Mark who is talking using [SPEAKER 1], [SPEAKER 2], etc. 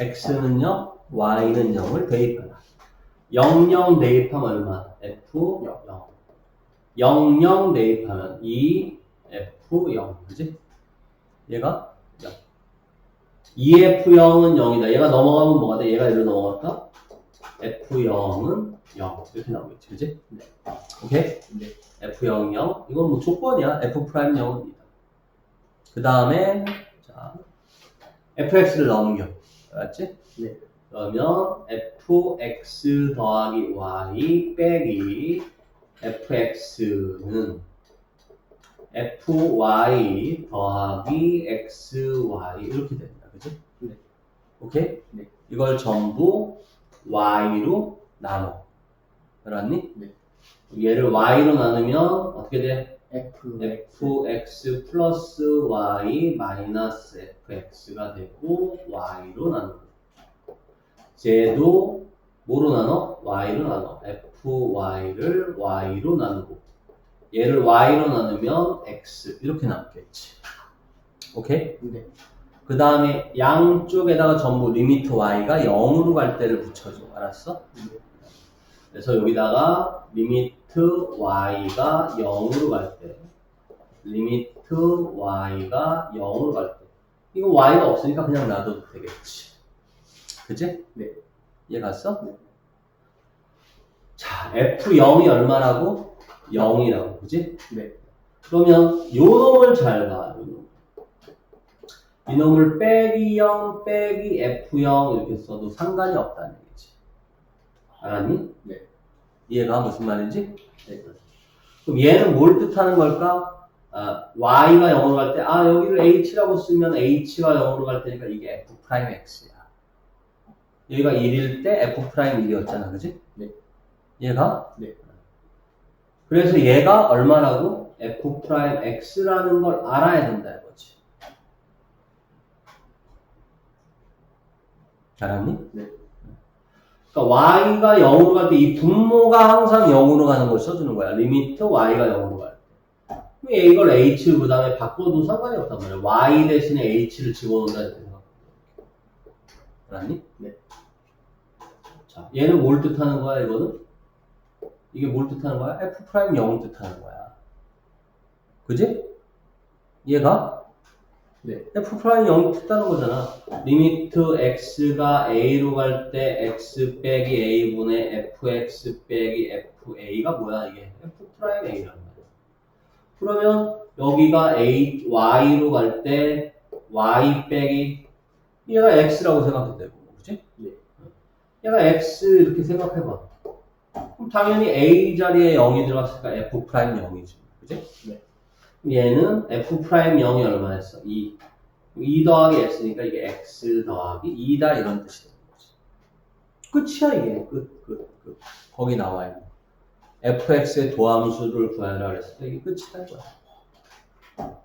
[SPEAKER 1] x는요, y는 0을 대입하라. 00 대입하면 얼마? f 0. 00 대입하면 2 f 0. 그지? 얘가 0. 2f0은 0이다. 얘가 넘어가면 뭐가 돼? 얘가 이리로 넘어갈까? f0은 0. 이렇게 나오겠지. 그지?
[SPEAKER 2] 네.
[SPEAKER 1] 오케이?
[SPEAKER 2] 네.
[SPEAKER 1] f0, 0. 이건 뭐 조건이야. f'0입니다. 그 다음에, 자, fx를 넘겨. 알았지?
[SPEAKER 2] 네.
[SPEAKER 1] 그러면 fx 더하기 y 빼기 fx는 fy 더하기 xy 이렇게 됩니다. 그지?
[SPEAKER 2] 네.
[SPEAKER 1] 오케이?
[SPEAKER 2] 네.
[SPEAKER 1] 이걸 전부 y로 나눠. 알았니?
[SPEAKER 2] 네.
[SPEAKER 1] 얘를 y로 나누면 어떻게 돼?
[SPEAKER 2] F
[SPEAKER 1] fx 플러스 y 마이너스 fx가 되고 y로 나누고 쟤도 뭐로 나눠? y로 나눠 fy를 y로 나누고 얘를 y로 나누면 x 이렇게 남겠지 오케이?
[SPEAKER 2] 네.
[SPEAKER 1] 그 다음에 양쪽에다가 전부 리미트 y가 0으로 갈 때를 붙여줘 알았어? 그래서 여기다가 리미트 y가 0으로 갈 때, 리미트 y가 0으로 갈 때, 이거 y가 없으니까 그냥 놔둬도 되겠지. 그지?
[SPEAKER 2] 네.
[SPEAKER 1] 이해 갔어?
[SPEAKER 2] 네.
[SPEAKER 1] 자, f0이 얼마라고? 0이라고, 그지?
[SPEAKER 2] 네.
[SPEAKER 1] 그러면 요 놈을 잘 봐, 요 놈. 이 놈을 빼기 0, 빼기 f0 이렇게 써도 상관이 없다는 얘기지. 알았니?
[SPEAKER 2] 네.
[SPEAKER 1] 이해가 무슨 말인지?
[SPEAKER 2] 네.
[SPEAKER 1] 그럼 얘는 뭘 뜻하는 걸까? 아, y가 0으로 갈 때, 아, 여기를 h라고 쓰면 h가 0으로 갈 테니까 이게 f'x야. 여기가 1일 때 f'1이었잖아, 그지?
[SPEAKER 2] 네.
[SPEAKER 1] 얘가?
[SPEAKER 2] 네.
[SPEAKER 1] 그래서 얘가 얼마라고? f'x라는 걸 알아야 된다, 이거지. 알았니?
[SPEAKER 2] 네.
[SPEAKER 1] 그러니까 y가 0으로 갈 때 이 분모가 항상 0으로 가는 걸 써주는 거야. 리미트 y가 0으로 갈 때. 그럼 얘 이걸 h 그 다음에 바꿔도 상관이 없단 말이야. y 대신에 h를 집어넣는다 이렇게 생각. 알았니?
[SPEAKER 2] 네.
[SPEAKER 1] 자, 얘는 뭘 뜻하는 거야, 이거는? 이게 뭘 뜻하는 거야? f 프라임 0을 뜻하는 거야. 그지? 얘가
[SPEAKER 2] 네.
[SPEAKER 1] f 프라임 0이 뜻하는 거잖아. 리미트 x가 a로 갈 때 x 빼기 a분의 fx 빼기 fa가 뭐야 이게? f 프라임 a란 말이야. 그러면 여기가 a y로 갈 때 y 빼기 얘가 x라고 생각해도 되고, 그지?
[SPEAKER 2] 네.
[SPEAKER 1] 얘가 x 이렇게 생각해봐. 그럼 당연히 a 자리에 0이 들어갔으니까 f 프라임 0이지, 그지?
[SPEAKER 2] 네.
[SPEAKER 1] 얘는 f 프라임 0이 얼마였어? 2. 2 더하기 x니까 이게 x 더하기 2다 이런 뜻이 되는 거지. 끝이야 이게 끝, 끝, 끝. 거기 나와 있는. fx의 도함수를 구하라 그랬을 때 이게 끝이다 이거야.